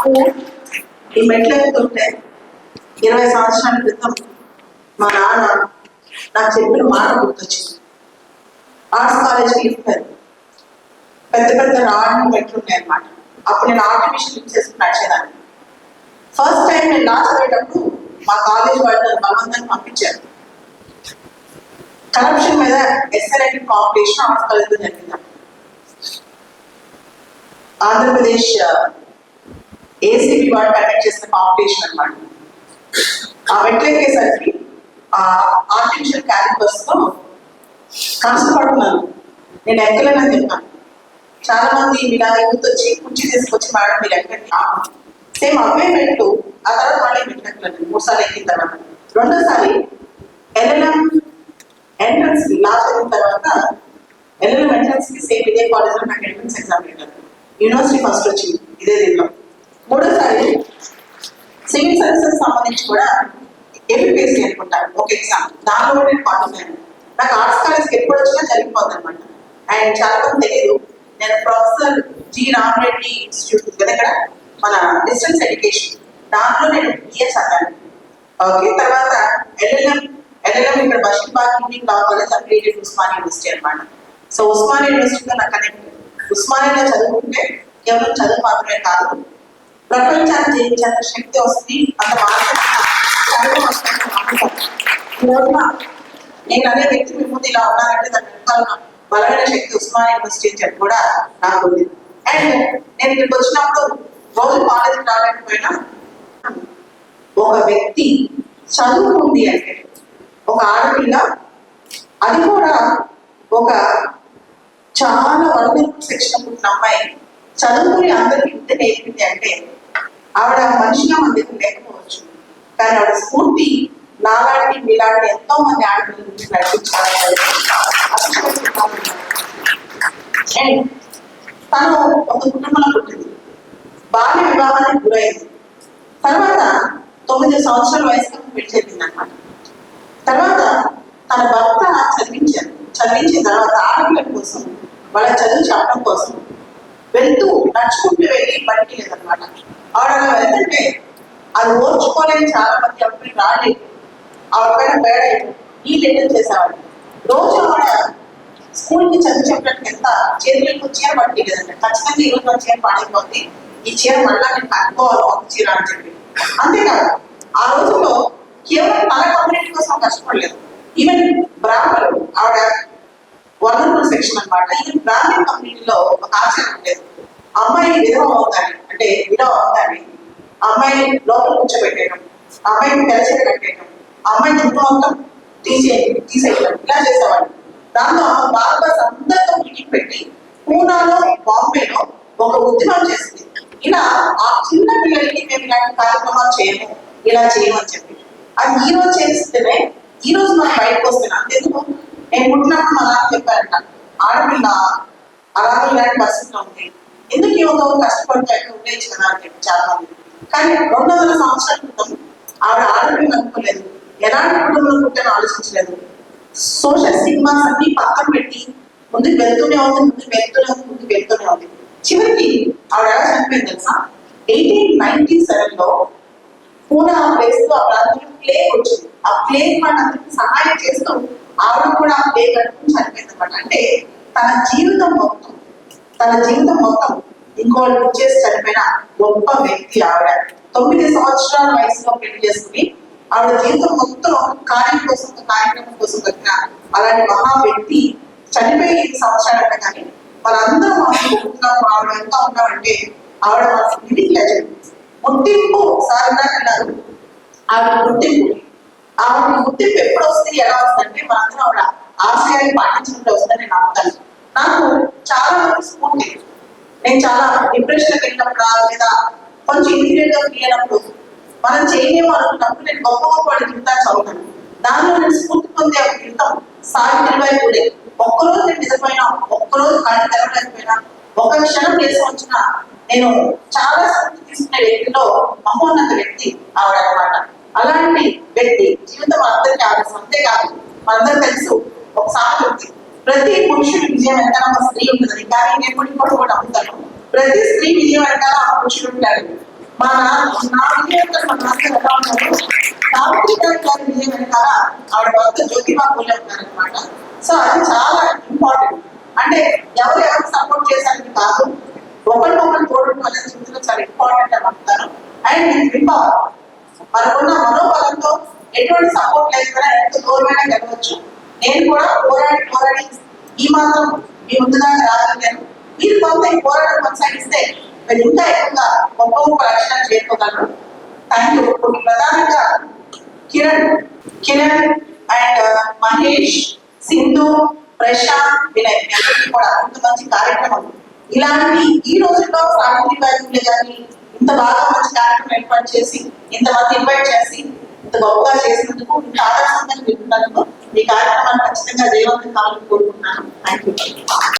ఈ మెట్లు ఎక్కుతుంటే ఇరవై సంవత్సరాల క్రితం మా నాన్న నాకు చెప్పిన మాట గుర్తొచ్చింది. ఆర్ట్స్ కాలేజ్ లిఫ్ట్ పెద్ద పెద్ద రాళ్ళు మెట్లు ఉన్నాయి అన్నమాట అప్పుడు నేను ఆర్టిఫిషియల్ లిప్ చేసుకుని నడిచేదాన్ని. ఫస్ట్ టైం నేను లా చదివేటప్పుడు మా కాలేజ్ వాళ్ళు నన్ను బలవంతాన్ని పంపించారు. కరప్షన్ మీద ఎస్ఎల్ఐటి కాంపిటీషన్ ఆర్ట్స్ కాలేజ్లో జరిగింది. ఆంధ్రప్రదేశ్ ఏసీబీ వాళ్ళు కండక్ట్ చేసిన కాంపిటీషన్ అనమాట ఆ మెట్లెక్కేసరికి ఆ ఆర్టిఫిషియల్ క్యాలిపర్స్తో కష్టపడుతున్నాను నేను ఎక్కలేనని చెప్పాను చాలా మంది ఇలా యూత్ కుర్చీ తీసుకొచ్చి మేడం మీరు ఎక్కండి సేమ్ అవే పెట్టు ఆ తర్వాత మళ్ళీ మెట్లు మూడు సార్లు ఎక్కిన తర్వాత. రెండోసారి ఎల్ఎల్ఎం ఎంట్రన్స్ లా చదివిన తర్వాత ఎల్ఎల్ఎం ఎంట్రన్స్కి సేమ్ ఇదే కాలేజ్లో నాకు ఎంట్రన్స్ ఎగ్జామ్ పెట్టారు. యూనివర్సిటీ ఫస్ట్ వచ్చింది. ఇదే దీంట్లో. సంబంధించి కూడా ఏపీఎస్సీ అనుకుంటాను. ఒక ఎగ్జామ్ దానిలో నేను క్వాలిఫై నాకు ఆర్ట్స్ కాలేజ్కి ఎప్పుడు వచ్చినా జరిగిపోద్ది అనమాట అండ్ చాలా మంది తెలియదు నేను ప్రొఫెసర్ జి రామరెడ్డి ఇన్స్టిట్యూట్ ఉంది కదా ఇక్కడ? మన డిస్టెన్స్ ఎడ్యుకేషన్ దాంట్లో నేను బిఎస్ అన్నాను ఓకే తర్వాత ఎల్ఎల్ఎం ఎల్ఎల్ఎం ఇక్కడ Basheerbagh Indian law college affiliated Osmania university అనమాట సో ఉస్మాన్ యూనివర్సిటీలో నాకు కనెక్ట్ ఉస్మానియాలో చదువుకుంటే కేవలం చదువు మాత్రమే కాదు ప్రపంచాన్ని జయించేంత శక్తి వస్తుంది. అంత మాత్రం నేను అనే వ్యక్తి మీ ముందు ఇలా ఉన్నానంటే దాని వెనకాల బలమైన శక్తి ఉస్మానియా యూనివర్సిటీ అని చెప్పి కూడా నాకు ఉంది. అండ్ నేను ఇక్కడికి వచ్చినప్పుడు రోజు కాలేజీకి రాలేకపోయినా ఒక వ్యక్తి చదువుకుంది అంటే ఒక ఆడపిల్ల అది కూడా ఒక చాలా వరకు సెక్షన్ పుట్టిన అమ్మాయి చదువుకుని అందరికీ ఇంత నేర్పింది అంటే ఆవిడ మనిషిగా మన దగ్గర లేకపోవచ్చు. కానీ ఆవిడ స్ఫూర్తి నాలాంటి మీలాంటి ఎంతో మంది ఆడపిల్లలు నడిపించాలి నడిపించాలని తను ఒక కుటుంబంలో పుట్టింది. బాల్య వివాహానికి గురైంది. తర్వాత తొమ్మిది సంవత్సరాల వయసులో పెళ్ళి అనమాట తర్వాత తన భర్త చదివించారు చదివించిన తర్వాత ఆడపిల్లల కోసం వాళ్ళ చదువు చెప్పడం కోసం వెళ్తూ నడుచుకుంటూ వెళ్ళి బయటికి లేదనమాట ఆవిడ అలా వెళ్తుంటే అది ఓర్చుకోలేని చాలా మంది అప్పుడు రాలేదు ఆవిడ పైన బేడ నీళ్ళు ఎంటర్ చేసేవాడు రోజు ఆవిడ స్కూల్కి చదువు చెప్పడానికి ఎంత చేతులకు చీర పట్టి కదండి. ఖచ్చితంగా ఈ రోజు నా చీర పాడైపోతుంది ఈ చీర మళ్ళా నేను కట్టుకోవాలి ఒక చీర అని చెప్పి. అంతేకాదు ఆ రోజుల్లో కేవలం మన కమ్యూనిటీ కోసం కష్టపడలేదు. ఈవెన్ బ్రాహ్మణులు ఆవిడ వనరుల సెక్షన్ అన్నమాట. ఈవెన్ బ్రాహ్మణ కమ్యూనిటీలో ఒక ఆచారం ఉండేది. అమ్మాయి విధవ అవుతాడు అంటే ఇలా ఉందని అమ్మాయిని లోపల కూర్చోబెట్టేయడం అమ్మాయిని తెరచేట కట్టేయడం అమ్మాయి చుట్టూ మొత్తం తీసే తీసేయడం ఇలా చేసేవాళ్ళు. దాంతో భారతదేశ అందరితో మీటింగ్ పెట్టి పూనాలో బాంబేలో ఒక ఉద్యమం చేసింది. ఇలా ఆ చిన్న పిల్లలకి మేము ఇలాంటి కార్యక్రమాలు చేయము ఇలా చేయమని చెప్పి. అది ఈ రోజు చేస్తేనే ఈ రోజు మనం బయటకు వస్తున్నాం. అంతెందుకు? నేను పుట్టినప్పుడు మా నాన్న చెప్పారంట ఆడపిల్ల అలాగే ఇలాంటి పరిస్థితిలో ఉంది. ఎందుకు యువత కష్టపడితే అక్కడ ఉండేది కదా చాలా మంది. కానీ రెండు వందల సంవత్సరాల క్రితం ఆవిడ ఆరోగ్యం అనుకోలేదు ఎలాంటి కుటుంబంలో పుట్టానో ఆలోచించలేదు. సోషల్ సినిమాస్ అన్ని పక్కన పెట్టి ముందుకు వెళ్తూనే ఉంది ముందుకు వెళ్తూనే ఉంది ముందుకు వెళ్తూనే ఉంది. చివరికి ఆవిడ ఎలా చనిపోయింది తెలుసా? ఎయిటీన్ నైన్టీ సెవెన్లో పూనా ప్లేస్లో ఆ ప్రాంతంలో ప్లేగ్ వచ్చింది. ఆ ప్లేగ్ వాళ్ళందరికీ సహాయం చేస్తూ ఆవిడ కూడా ఆ ప్లేగ్ కట్టుకుని చనిపోయింది అనమాట అంటే తన జీవితం మొత్తం తన జీవితం మొత్తం ఇంకోళ్ళు బుక్ చేసి చనిపోయిన గొప్ప వ్యక్తి ఆవిడ. తొమ్మిది సంవత్సరాల వయసులో పెళ్ళి చేసుకుని ఆవిడ జీవితం మొత్తం కార్యం కోసం కార్యక్రమం కోసం బతికిన అలాంటి మహా వ్యక్తి చనిపోయి ఐదు సంవత్సరాలు అంటే కానీ మనందరం ఆవిడ ఎంత ఉన్నామంటే ఆవిడ మన లివింగ్ లెజెండ్ గుర్తింపు సాధన అన్నారు ఆవిడ గుర్తింపు ఆవిడ గుర్తింపు ఎప్పుడు వస్తుంది ఎలా వస్తుంది అంటే మనందరం ఆవిడ ఆశయాన్ని పాటించినట్టు వస్తుందని నేను నమ్ముతాను. నాకు చాలా వరకు స్ఫూర్తి నేను చాలా డిప్రెషన్ వెళ్ళినప్పుడు లేదా కొంచెం ఇన్సిడెంట్గా ఫీల్ అయినప్పుడు మనం చేయలేము అనుకున్నప్పుడు నేను గొప్ప గొప్ప వాడి జీవితాలు చదువుతాను. దానిలో నేను స్ఫూర్తి పొందే ఒక జీవితం సావిత్రిబాయి పూలే. ఒక్కరోజు నేను నిజమైన ఒక్కరోజు కళ్ళు తెరవలేకపోయినా ఒక క్షణం చేసి వచ్చిన నేను చాలా స్ఫూర్తి తీసుకునే వ్యక్తిలో మహోన్నత వ్యక్తి ఆవిడ అనమాట అలాంటి వ్యక్తి జీవితం అందరికీ సొంతే అంతేకాదు మనందరూ తెలుసు ఒక సామెత ప్రతి పురుషుడి విజయం వెనకాల ఒక స్త్రీ ఉంటుంది. కానీ నేను కూడా ఇంకోటి కూడా నమ్ముతాను ప్రతి స్త్రీ విజయం వెనకాల ఆ పురుషుడు ఉంటాడు. మా నా విజయం మా నాన్న ఎలా ఉన్నాడు సావిత్రి గారి విజయం వెనకాల ఆవిడ భర్త జ్యోతిబా పూలే ఉన్నారనమాట సో అది చాలా ఇంపార్టెంట్ అంటే ఎవరు ఎవరికి సపోర్ట్ చేశారని కాదు. ఒకరికొకరు తోడు అనేది జీవితంలో చాలా ఇంపార్టెంట్ అని అంటారు అండ్ విపవర్ మనకున్న మనోబలంతో ఎటువంటి సపోర్ట్ లేకుండా ఎంత దూరమైనా గెలవచ్చు నేను కూడా పోరాడి పోరాడి ఈ మాత్రం మీ ముందుదాకా రాగలిగాను. మీరు కొంత ఈ పోరాటం కొనసాగిస్తే మీరు ఇంకా ఎక్కువగా గొప్ప గొప్ప లక్షణాలు చేరుకోగలరు థ్యాంక్ యూ ప్రధానంగా కిరణ్ కిరణ్ అండ్ మహేష్ సింధు ప్రశాంత్ వినయ్. మీ అందరికీ కూడా అంత మంచి కార్యక్రమం. ఇలాంటి ఈ రోజుల్లో సావిత్రి బాయి కానీ ఇంత బాగా మంచి కార్యక్రమం ఏర్పాటు చేసి ఇంతమంది ఇన్వైట్ చేసి ఇంత గొప్పగా చేసినందుకు ఇంత ఆదర్శంగా చెప్తున్నందుకు ఈ కార్యక్రమాన్ని ఖచ్చితంగా జయవంతం కావాలని కోరుకుంటున్నాను థ్యాంక్ యూ